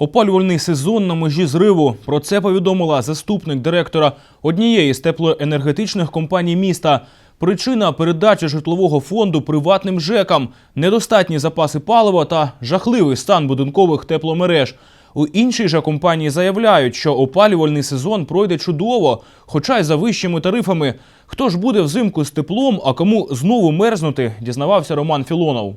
Опалювальний сезон на межі зриву. Про це повідомила заступник директора однієї з теплоенергетичних компаній міста. Причина передачі житлового фонду приватним ЖЕКам, недостатні запаси палива та жахливий стан будинкових тепломереж. У іншій же компанії заявляють, що опалювальний сезон пройде чудово, хоча й за вищими тарифами. Хто ж буде взимку з теплом, а кому знову мерзнути, дізнавався Роман Філонов.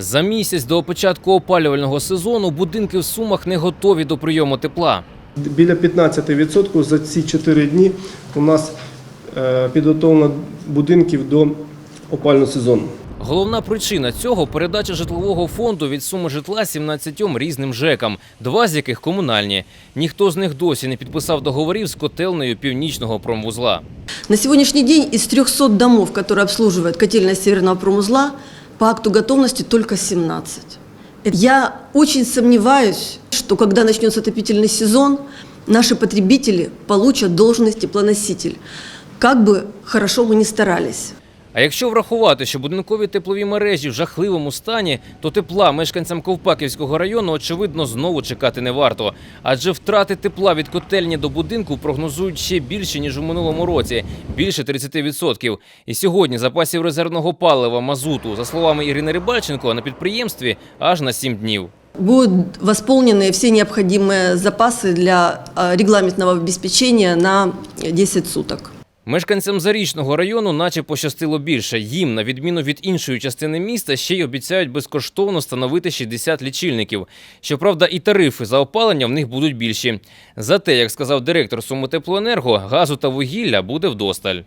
За місяць до початку опалювального сезону будинки в Сумах не готові до прийому тепла. Біля 15% за ці 4 дні у нас е, підготовлено будинків до опального сезону. Головна причина цього передача житлового фонду від суми житла 17 різним ЖЕКам, два з яких комунальні. Ніхто з них досі не підписав договорів з котельнею північного промвузла. На сегодняшний день из 300 домов, которые обслуживает котельная Северного промузла, по акту готовности только 17. Я очень сомневаюсь, что когда начнется отопительный сезон, наши потребители получат должность теплоноситель. Как бы хорошо мы ни старались. А якщо врахувати, що будинкові теплові мережі в жахливому стані, то тепла мешканцям Ковпаківського району очевидно знову чекати не варто. Адже втрати тепла від котельні до будинку прогнозують ще більше ніж у минулому році більше 30%. І сьогодні запасів резервного палива мазуту, за словами Ірини Рибальченко, на підприємстві аж на 7 днів. Будут восполнены все необходимые запасы для э, регламентного обеспечения на 10 суток. Мешканцям Зарічного району наче пощастило більше. Їм, на відміну від іншої частини міста, ще й обіцяють безкоштовно встановити 60 лічильників. Щоправда, і тарифи за опалення в них будуть більші. Зате, як сказав директор Сумитеплоенерго, газу та вугілля буде вдосталь.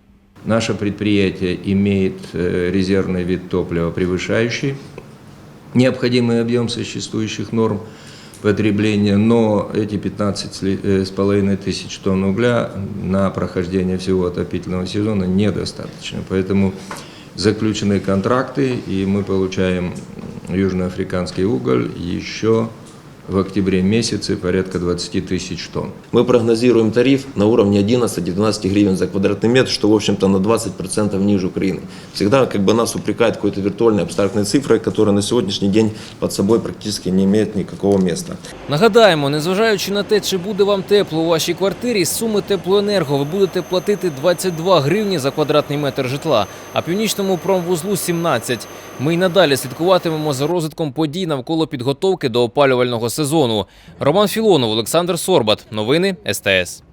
Наше предприятие имеет э, резервный вид топлива, превышающий необходимый объем существующих норм потребления, но эти 15 с ли- э, с половиной тысяч тонн угля на прохождение всего отопительного сезона недостаточно. Поэтому заключены контракты, и мы получаем южноафриканский уголь еще в октябре месяце порядка 20 тысяч тонн. Мы прогнозируем тариф на уровне 11-12 гривен за квадратный метр, что, в общем-то, на 20% ниже Украины. Всегда как бы нас упрекают какой-то виртуальной абстрактной цифрой, которая на сегодняшний день под собой практически не имеет никакого места. Нагадаємо, незважаючи на те, чи буде вам тепло у вашій квартирі, з суми теплоенерго ви будете платити 22 гривні за квадратний метр житла, а північному промвузлу 17. Ми й надалі слідкуватимемо за розвитком подій навколо підготовки до опалювального сезону. Роман Філонов, Олександр Сорбат. Новини СТС.